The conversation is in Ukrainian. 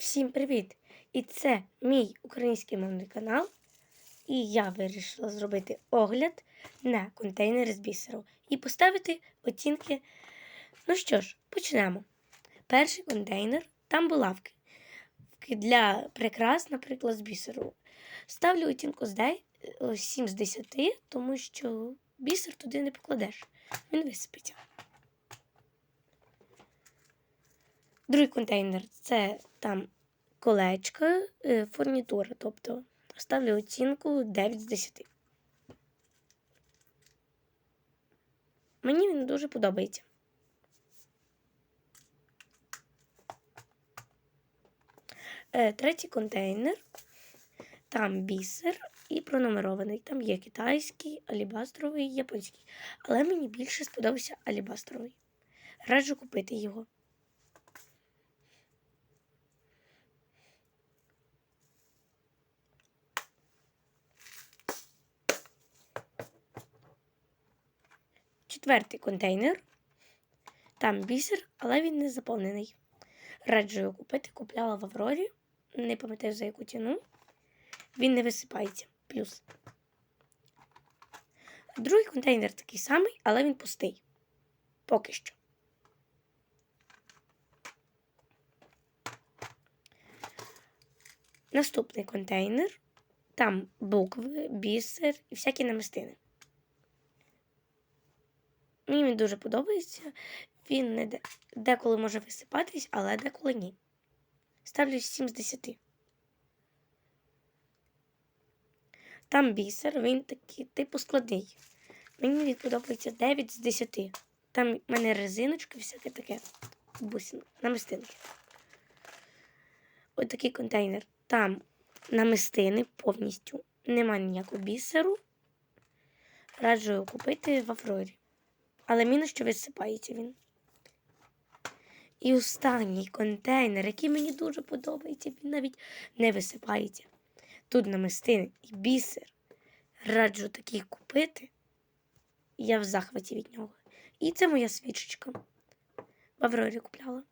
Всім привіт! І це мій український мовний канал. І я вирішила зробити огляд на контейнери з бісеру і поставити оцінки. Ну що ж, почнемо. Перший контейнер там булавки. Для прикрас, наприклад, з бісеру. Ставлю оцінку з е, 7 з 10, тому що бісер туди не покладеш. Він висипеться. Другий контейнер це там колечка, е, фурнітура. Тобто ставлю оцінку 9 з 10. Мені він дуже подобається. Е, Третій контейнер. Там бісер і пронумерований. Там є китайський, алібастровий, японський. Але мені більше сподобався алібастровий. Раджу купити його. Четвертий контейнер. Там бісер, але він не заповнений. Раджу його купити, купляла в Аврорі. Не пам'ятаю за яку ціну. Він не висипається. Плюс. Другий контейнер такий самий, але він пустий. Поки що. Наступний контейнер. Там букви, бісер і всякі намистини. Мені він дуже подобається. Він не де- деколи може висипатись, але деколи ні. Ставлю 7 з 10. Там бісер, він такий, типу складний. Мені він подобається 9 з 10. Там в мене резиночка, всяке таке. Бусин, намистинки. Ось такий контейнер. Там намистини повністю. Нема ніякого бісеру. Раджу купити в Аврорі. Але мінус, що висипається він. І останній контейнер, який мені дуже подобається, він навіть не висипається. Тут намистини і бісер. Раджу такий купити. Я в захваті від нього. І це моя свічечка. В купляла.